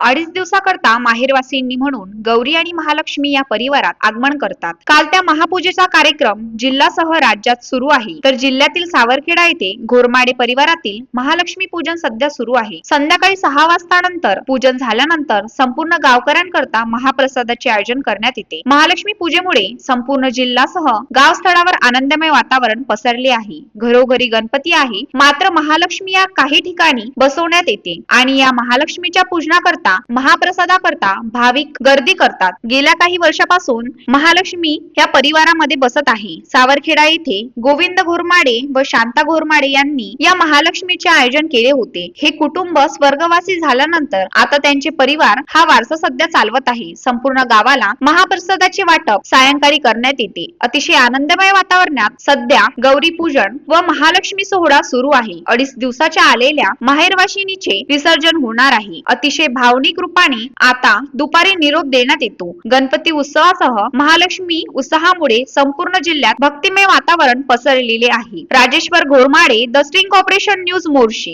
अडीच दिवसाकरता माहेरवासींनी म्हणून गौरी आणि महालक्ष्मी या परिवारात आगमन करतात. काल त्या महापूजेचा कार्यक्रम जिल्हासह राज्यात सुरू आहे. तर जिल्ह्यातील सावरखेडा येथे घोरमाडे परिवारातील महालक्ष्मी पूजन सध्या सुरू आहे. संध्याकाळी सहा वाजता नंतर पूजन झाल्यानंतर संपूर्ण गावकऱ्यांकरता महाप्रसादाचे आयोजन करण्यात येते. महालक्ष्मी पूजेमुळे संपूर्ण जिल्हासह गावस्थळावर आनंदमय वातावरण पसरले आहे. घरोघरी गणपती आहे. मात्र महालक्ष्मी या काही ठिकाणी बसवण्यात येते आणि या महालक्ष्मीच्या पूजनाकरता करता महाप्रसादा करता भाविक गर्दी करतात. गेल्या काही वर्षापासून महालक्ष्मी या परिवारामध्ये बसत आहे. सावरखेडा येथे गोविंद घोरमाडे व शांता घोरमाडे यांनी या महालक्ष्मीचे आयोजन केले होते. हे कुटुंब स्वर्गवासी झाल्यानंतर आता त्यांचे परिवार हा वारसा सध्या चालवत आहे. संपूर्ण गावाला महाप्रसादाचे वाटप सायंकाळी करण्यात येते. अतिशय आनंदमय वातावरणात सध्या गौरी पूजन व महालक्ष्मी सोहळा सुरू आहे. अडीच दिवसाच्या आलेल्या माहेरवाशिनीचे विसर्जन होणार आहे. अतिशय भाव भावनिक रूपाने आता दुपारी निरोप देण्यात येतो. गणपती उत्सवासह महालक्ष्मी उत्साहामुळे संपूर्ण जिल्ह्यात भक्तिमय वातावरण पसरलेले आहे. Rajeshwar Ghormade the string corporation news Morshi.